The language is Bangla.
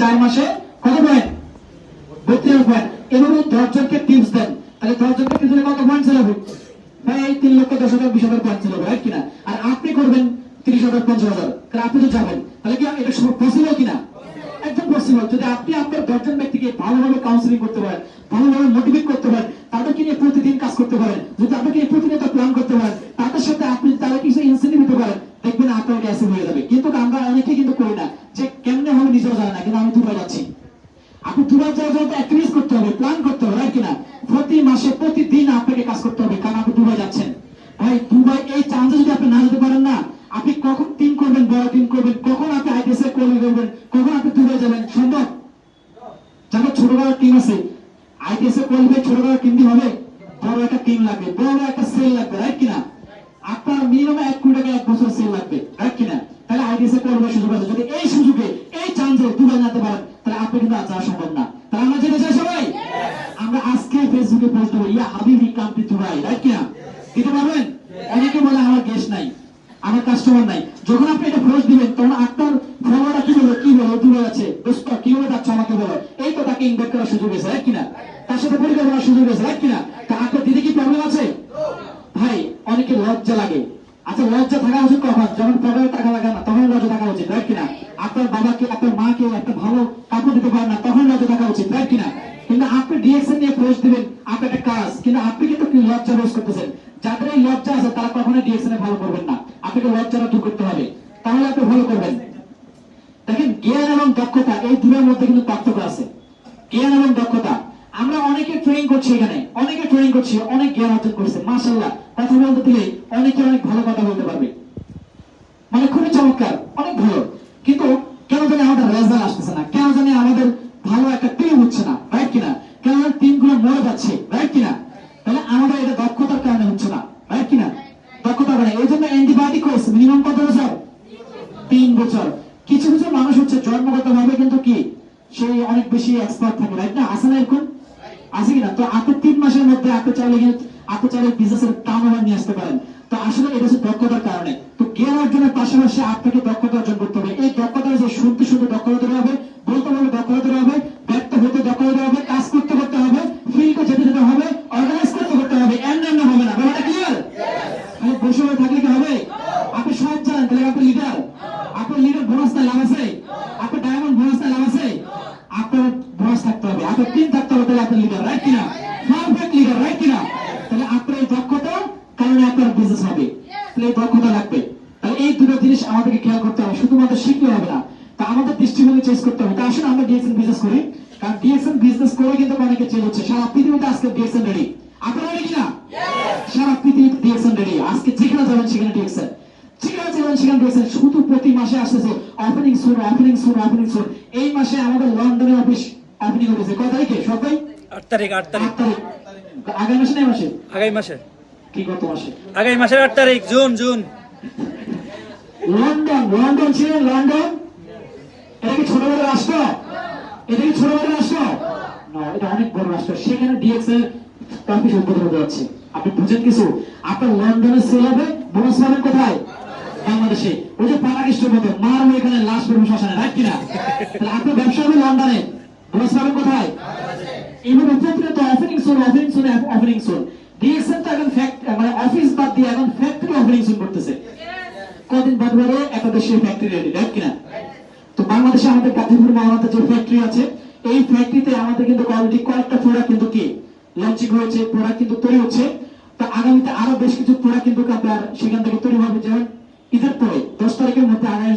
চার মাসে কত পয়েন্ট বত্রিশ পয়েন্ট এভাবে দশজনকে টিপস দেন। তাহলে দশজনকে টিপস কত পয়েন্ট ছিল ভাই এই তিন লক্ষ, দশ হাজার, বিশ হাজার পয়েন্ট ছিল রাইট কিনা? আর আপনি করবেন তিরিশ হাজার, পঞ্চাশ হাজার। তাহলে আপনি তো যাবেন। তাহলে কি এটা পসিবল কিনা? একদম পসিবল যদি আপনি আপনার দশজন ব্যক্তিকে ভালোভাবে কাউন্সিলিং করতে পারেন, ভালোভাবে মোটিভেট করতে পারেন, তাদেরকে নিয়ে প্রতিদিন কাজ করতে পারেন, যদি নিয়ে প্রতিনিয়ত প্ল্যান করতে পারেন তাদের দুবার যাওয়ার জন্য করতে হবে প্ল্যান করতে হবে রাইট কিনা? প্রতি মাসে, প্রতিদিন আপনাকে কাজ করতে হবে, কারণ আপনি দুবাই যাচ্ছেন। ভাই, দুবাই, এই চান্সে যদি আপনি না যেতে পারেন না, আপনি কখন টিম করবেন, বড় টিম করবেন, কখন আপনি আইটিএস এ কর্মী করবেন কখন আপনি দুবাই যাবেন, সম্ভব? যাদের ছোট বড় টিম আছে। আইটিএস এ করবে ছোট বড় টিম দিয়ে হবে। বড় একটা টিম লাগবে, বড় একটা সেল লাগবে রাইট কিনা? আপনার মিনিমাম এক কোটি টাকা ফেসবুকে পোস্ট দেবো ইয়া হাবিবি টু দুবাই রাইট কিনা? দিতে পারবেন? অনেকে বলে, আমার গ্যাস নাই, আমার কাস্টমার নাই। যখন আপনি এটা পোস্ট দিবেন, তখন আপনার ফলোয়াররা কি বলবে কি বলে? দূরে আছে। দোস্ত কীভাবে যাচ্ছ আমাকে বলো। এই তো তাকে ইনভাইট করার সুযোগ আছে রাইট কিনা? তার সাথে পরিকল্পনার সুযোগ আছে রাইট কিনা? তা আপনার দিদি কি প্রবলেম আছে? ভাই, অনেকে লজ্জা লাগে। আচ্ছা লজ্জা থাকা উচিত কখন? যখন পকেটে টাকা লাগে না, তখন লজ্জা থাকা উচিত রাইট কিনা? আপনার বাবাকে, আপনার মাকে একটা ভালো কাপড় দিতে পারেন না, তখন লজ্জা থাকা উচিত রাইট কিনা? আপনি ডিএক্সএন নিয়ে পোস্ট দিবেন আপনার একটা কাজ, কিন্তু আপনি কিন্তু লজ্জা রোজ করতেছেন? যাদের এই লজ্জা আছে, তারা ডিএক্সএন এ ভালো করবেন না। আপনাকে লজ্জাটা দূর করতে হবে। তাহলে আপনি ভালো করবেন। দেখেন, জ্ঞান এবং দক্ষতা, এই দুটোর মধ্যে কিন্তু পার্থক্য আছে। জ্ঞান এবং দক্ষতা। আমরা অনেকে ট্রেনিং করছি এখানে, অনেকে ট্রেনিং করছি, অনেক জ্ঞান অর্জন করছে মাসাল্লাহ কথা বলতে দিলে অনেকে অনেক ভালো কথা বলতে পারবে। মানে খুবই চমৎকার, অনেক ভালো কিন্তু কেন জানি আমাদের রেজাল্ট আসতেছে না কেন জানি আমাদের ভালো একটা টিম হচ্ছে না রাইট কিনা কেন জানি টিমগুলো মরে যাচ্ছে রাইট কিনা তাহলে আমাদের এটা কারণে হচ্ছে না রাইট কিনা দক্ষতার কারণে এই জন্য অ্যান্টিবায়োটিক কোর্স মিনিমাম কত বছর? তিন বছর। কিছু কিছু মানুষ হচ্ছে জন্মগত ভাবে কিন্তু কি সে অনেক বেশি এক্সপার্ট থাকে রাইট না? আছে না এরকম আছে কিনা? তো আপনি তিন মাসের মধ্যে আপনি চাইলে কিন্তু আপনি চাইলে বিজনেসের টার্ন ওভার নিয়ে আসতে পারেন। তো আসলে এটা হচ্ছে দক্ষতার কারণে। তো জ্ঞান অর্জনের পাশাপাশি আপনাকে দক্ষতা অর্জন করতে হবে। এই দক্ষতা যে শুনতে শুনতে দক্ষতা হবে বসে থাকলে কি হবে? আপনি সব জানেন, তাহলে আপনি লিডার আপনার লিডার বোনাস না লাভ আছে। আপনার ডায়মন্ড বোনাস না লাভ আছে। আপনার বোনাস থাকতে হবে। আপনার টিম থাকতে হবে, তাহলে আপনার লিডার রাইট কিনা? পারফেক্ট লিডার রাইট কিনা? তাহলে আপনার এই দক্ষতা কারণে আপনার বিজনেস হবে। তাহলে এই দক্ষতা লাগবে। তাহলে এই দুটো জিনিস আমাদেরকে খেয়াল করতে হবে। শুধুমাত্র শিখলে হবে না, তা আমাদের দৃষ্টিভঙ্গি চেঞ্জ করতে হবে। তা আসলে আমরা ডিএক্সএন বিজনেস করি। কারণ ডিএক্সএন বিজনেস করে কিন্তু অনেকে চেঞ্জ হচ্ছে। সারা পৃথিবীতে আজকে ডিএক্সএন রেডি সারা পৃথিবীতে ডিএক্সএন রেডি আজকে যেখানে যাবেন সেখানে ডিএক্সএন যেখানে যাবেন সেখানে ডিএক্সএন শুধু প্রতি মাসে আসতেছে। Opening soon opening soon opening soon এই মাসে আমাদের লন্ডনে অফিস ওপেনিং কয় তারিখে? সবাই আট তারিখ আট তারিখ। আগামী মাসে না মাসে? আগামী মাসে। কি কত মাসে? আগামী মাসের আট তারিখ জুন জুন। লন্ডন লন্ডন ছিলেন লন্ডন এটা কি ছোট বড় রাষ্ট্র? এটা কি ছোট বড় রাষ্ট্র? না এটা অনেক বড় রাষ্ট্র। সেখানে ডিএক্স এর অফিস উদ্বোধন হতে যাচ্ছে। আপনি বুঝেন কিছু? আপনার লন্ডনে সেল হবে বোনাস পাবেন কোথায়? বাংলাদেশে। ওই যে পারাকৃষ্ণের মতো। মারবো এখানে লাশ করব শ্মশানে রাইট কিনা? তাহলে আপনার ব্যবসা হবে লন্ডনে। বোনাস পাবেন কোথায়? এইভাবে প্রতিনিয়ত offerings offerings offerings তো এখন মানে অফিস বাদ দিয়ে এখন ফ্যাক্টরি অফারিং সোন করতেছে। কদিন বাদ বাদে একটা দেশের ফ্যাক্টরি রেডি রাইট কিনা? তো বাংলাদেশে আমাদের গাজীপুর মহারাতে যে ফ্যাক্টরি আছে এই ফ্যাক্টরিতে আমাদের কিন্তু কোয়ালিটি কয়েকটা প্রোডাক্ট কিন্তু কি? লঞ্চিং হয়েছে, পোড়া কিন্তু তৈরি হচ্ছে। তা আগামীতে আরও বেশ কিছু পোড়া কিন্তু আপনার সেখান থেকে তৈরি হবে। যেমন ঈদের পরে দশ তারিখের মধ্যে আগামী